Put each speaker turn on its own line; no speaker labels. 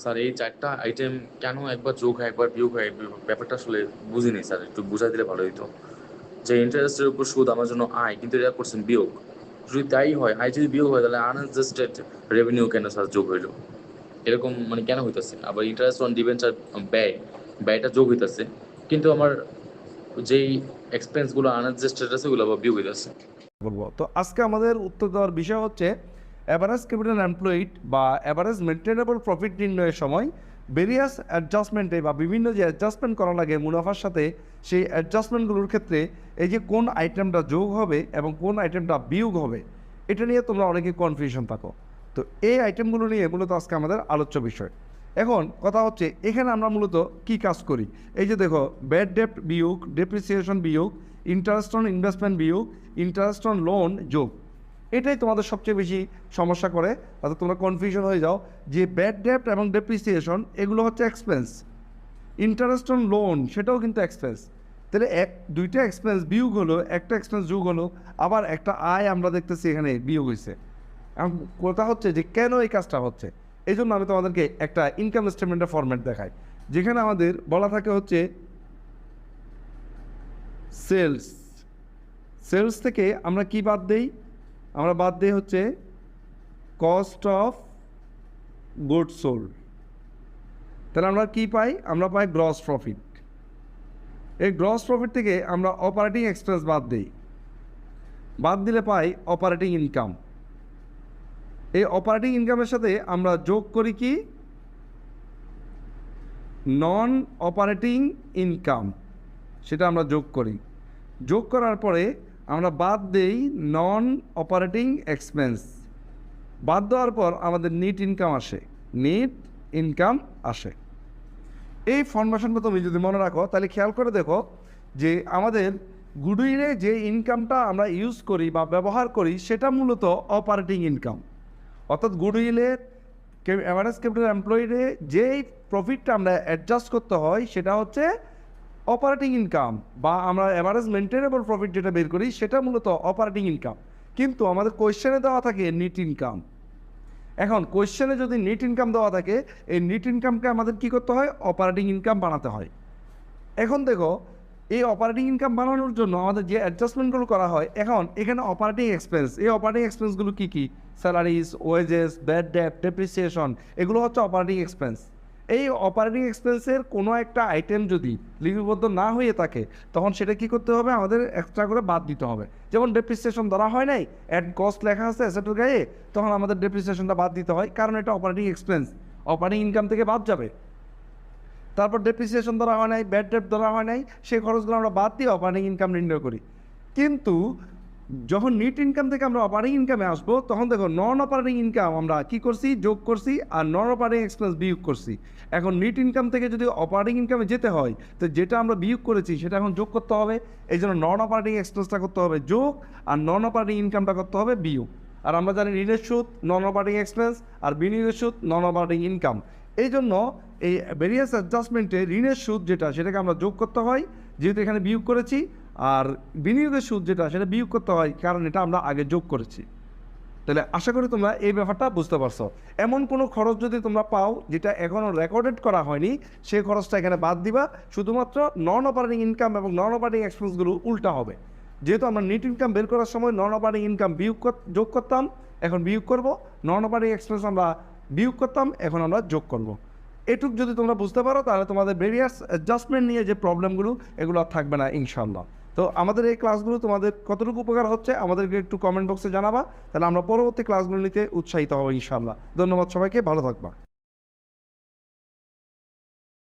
Sir, এই চারটা item কেন একবার যোগ হয়, একবার বিয়োগ হয় ব্যাপারটা আসলে বুঝিনি স্যার, একটু বুঝাই দিলে ভালো হতো যে ইন্টারেস্টের উপর সুদ আমার জন্য আয়, কিন্তু এটা করছেন বিয়োগ। যদি তাই হয়, আয় যদি বিয়োগ হয়, তাহলে আনএডজাস্টেড রেভিনিউ কেন স্যার যোগ হইল? এরকম মানে কেন হইতেছে? আবার ইন্টারেস্ট অন ডিভেঞ্চার ব্যয়, ব্যয়টা যোগ হইতেছে, কিন্তু আমার যেই এক্সপেন্সগুলো আনএডজাস্টেড আছে, ওগুলো আবার বিয়োগ হইতেছে।
বলব। তো আজকে আমাদের উত্তর দেওয়ার বিষয় হচ্ছে অ্যাভারেজ ক্যাপিটাল এমপ্লয়েড বা অ্যাভারেজ মেনটেনেবল প্রফিট নির্ণয়ের সময় ভেরিয়াস অ্যাডজাস্টমেন্টে বা বিভিন্ন যে অ্যাডজাস্টমেন্ট করা লাগে মুনাফার সাথে, সেই অ্যাডজাস্টমেন্টগুলোর ক্ষেত্রে এই যে কোন আইটেমটা যোগ হবে এবং কোন আইটেমটা বিয়োগ হবে, এটা নিয়ে তোমরা অনেকে কনফিউশন থাকো। তো এই আইটেমগুলো নিয়ে মূলত আজকে আমাদের আলোচ্য বিষয়। এখন কথা হচ্ছে, এখানে আমরা মূলত কি কাজ করি? এই যে দেখো ব্যাড ডেপ্ট বিয়োগ ডেপ্রিসিয়েশন বিয়োগ ইন্টারেস্ট অন ইনভেস্টমেন্ট বিয়োগ ইন্টারেস্ট অন লোন যোগ। এটাই তোমাদের সবচেয়ে বেশি সমস্যা করে। অর্থাৎ তোমরা কনফিউশন হয়ে যাও। যে ব্যাড ডেপ্ট এবং ডেপ্রিসিয়েশন এগুলো হচ্ছে এক্সপেন্স ইন্টারেস্ট অন লোন সেটাও কিন্তু এক্সপেন্স তাহলে এক, দুইটা এক্সপেন্স বিয়োগ হলো, একটা এক্সপেন্স যোগ হলো, আবার একটা আয় আমরা দেখতেছি এখানে বিয়োগ হয়েছে এখন কথা হচ্ছে যে কেন এই কাজটা হচ্ছে? এই জন্য আমি তোমাদেরকে একটা ইনকাম স্টেটমেন্টের ফরম্যাট দেখাই। যেখানে আমাদের বলা থাকে হচ্ছে সেলস সেলস থেকে আমরা কি বাদ দেই? আমরা বাদ দিই হচ্ছে কস্ট অফ গুড সোল্ড তাহলে আমরা কি পাই? আমরা পাই গ্রস প্রফিট এই গ্রস প্রফিট থেকে আমরা অপারেটিং এক্সপেন্স বাদ দিই। বাদ দিলে পাই অপারেটিং ইনকাম এই অপারেটিং ইনকামের সাথে আমরা যোগ করি কি? নন অপারেটিং ইনকাম সেটা আমরা যোগ করি। যোগ করার পরে আমরা বাদ দেই নন অপারেটিং এক্সপেন্স বাদ দেওয়ার পর আমাদের নিট ইনকাম আসে। নিট ইনকাম আসে। এই ফরমেশনটা তুমি যদি মনে রাখো, তাহলে খেয়াল করে দেখো যে আমাদের গুডউইলে যে ইনকামটা আমরা ইউজ করি বা ব্যবহার করি, সেটা মূলত অপারেটিং ইনকাম অর্থাৎ গুডউইলের অ্যাভারেজ ক্যাপিটাল এমপ্লয়িডে যেই প্রফিটটা আমরা অ্যাডজাস্ট করতে হয়, সেটা হচ্ছে অপারেটিং ইনকাম বা আমরা অ্যাভারেজ মেনটেনেবল প্রফিট যেটা বের করি, সেটা মূলত অপারেটিং ইনকাম কিন্তু আমাদের কোয়েশ্চেনে দেওয়া থাকে নিট ইনকাম এখন কোয়েশ্চেনে যদি নিট ইনকাম দেওয়া থাকে, এই নিট ইনকামকে আমাদের কি করতে হয়? অপারেটিং ইনকাম বানাতে হয়। এখন দেখো, এই অপারেটিং ইনকাম বানানোর জন্য আমাদের যে অ্যাডজাস্টমেন্টগুলো করা হয়, এখন এখানে অপারেটিং এক্সপেন্স এই অপারেটিং এক্সপেন্সগুলো কী কী? Salaries wages bad debt depreciation এগুলো হচ্ছে অপারেটিং এক্সপেন্স এই অপারেটিং এক্সপেন্সের কোনো একটা আইটেম যদি লিপিবদ্ধ না হয়ে থাকে, তখন সেটা কি করতে হবে? আমাদের এক্সট্রা করে বাদ দিতে হবে। যেমন ডেপ্রিসিয়েশন ধরা হয় নাই অ্যাড কস্ট লেখা আছে অ্যাসেটের গায়ে, তখন আমাদের ডেপ্রিসিয়েশনটা বাদ দিতে হয়, কারণ এটা অপারেটিং এক্সপেন্স অপারেটিং ইনকাম থেকে বাদ যাবে। তারপর ডেপ্রিসিয়েশন ধরা হয় নাই ব্যাড ডেপ ধরা হয় নাই সেই খরচগুলো আমরা বাদ দিয়ে অপারেটিং ইনকাম নির্ণয় করি। কিন্তু যখন নিট ইনকাম থেকে আমরা অপারেটিং ইনকামে আসব, তখন দেখো নন অপারেটিং ইনকাম আমরা কি করছি? যোগ করছি আর নন অপারেটিং এক্সপেন্স বিয়োগ করছি। এখন নিট ইনকাম থেকে যদি অপারেটিং ইনকামে যেতে হয়, তো যেটা আমরা বিয়োগ করেছি সেটা এখন যোগ করতে হবে। এই জন্য নন অপারেটিং এক্সপেন্সটা করতে হবে যোগ আর নন অপারেটিং ইনকামটা করতে হবে বিয়োগ। আর আমরা জানি ঋণের সুদ নন অপারেটিং এক্সপেন্স আর বিনিয়োগের সুদ নন অপারেটিং ইনকাম এই জন্য এই ভেরিয়াস অ্যাডজাস্টমেন্টে ঋণের সুদ যেটা, সেটাকে আমরা যোগ করতে হয়। যেহেতু এখানে বিয়োগ করেছি আর বিনিয়োগের সুদ যেটা, সেটা বিয়োগ করতে হয়, কারণ এটা আমরা আগে যোগ করেছি। তাহলে আশা করি তোমরা এই ব্যাপারটা বুঝতে পারছ। এমন কোনো খরচ যদি তোমরা পাও, যেটা এখনও রেকর্ডেড করা হয়নি, সেই খরচটা এখানে বাদ দিবা। শুধুমাত্র নন অপারেটিং ইনকাম এবং নন অপারেটিং এক্সপেন্সগুলো উল্টা হবে। যেহেতু আমরা নেট ইনকাম বের করার সময় নন অপারেটিং ইনকাম বিয়োগ যোগ করতাম, এখন বিয়োগ করব। নন অপারেটিং এক্সপেন্স আমরা বিয়োগ করতাম, এখন আমরা যোগ করব। এটুক যদি তোমরা বুঝতে পারো, তাহলে তোমাদের ভেরিয়াস অ্যাডজাস্টমেন্ট নিয়ে যে প্রবলেমগুলো এগুলো আর থাকবে না ইনশাল্লাহ তো আমাদের এই ক্লাসগুলো তোমাদের কতটুকু উপকার হচ্ছে আমাদেরকে একটু কমেন্ট বক্সে জানাবা, তাহলে আমরা পরবর্তী ক্লাসগুলো নিতে উৎসাহিত হব ইনশাল্লাহ ধন্যবাদ সবাইকে, ভালো থাকবা।